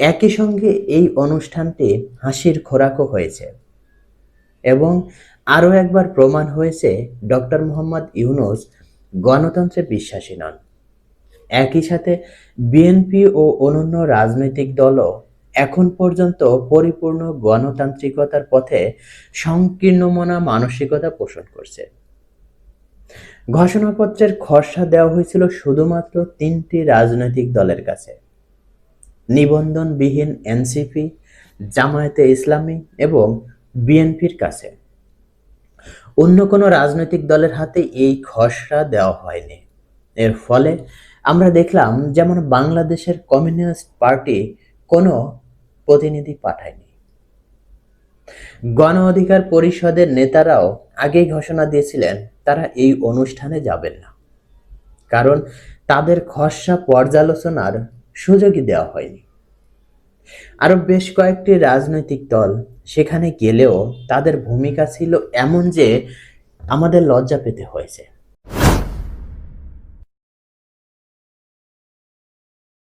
একই সঙ্গে এই অনুষ্ঠানটি হাসির খোরাকও হয়েছে। এবং আরও একবার প্রমাণ হয়েছে ডক্টর মোহাম্মদ ইউনুস গণতন্ত্রে বিশ্বাসী নন। একই সাথে বিএনপি ও অন্যান্য রাজনৈতিক দলও এখন পর্যন্ত পরিপূর্ণ গণতান্ত্রিকতার পথে সংকীর্ণমনা মানসিকতা পোষণ করছে। ঘোষণাপত্রের খসড়া দেওয়া হয়েছিল শুধুমাত্র তিনটি রাজনৈতিক দলের কাছে। নিবন্ধনবিহীন এনসিপি, জামায়াতে ইসলামী এবং বিএনপির কাছে। অন্য কোনো রাজনৈতিক দলের হাতে এই খসড়া দেওয়া হয়নি। এর ফলে আমরা দেখলাম যেমন বাংলাদেশের কমিউনিস্ট পার্টি কোনো প্রতিনিধি পাঠায়নি। গণ অধিকার পরিষদের নেতারাও আগেই ঘোষণা দিয়েছিলেন, তারা এই অনুষ্ঠানে যাবেন না। কারণ তাদের খসড়া পর্যালোচনার সুযোগই দেওয়া হয়নি। আরও বেশ কয়েকটি রাজনৈতিক দল সেখানে গেলেও তাদের ভূমিকা ছিল এমন যে আমাদের লজ্জা পেতে হয়েছে।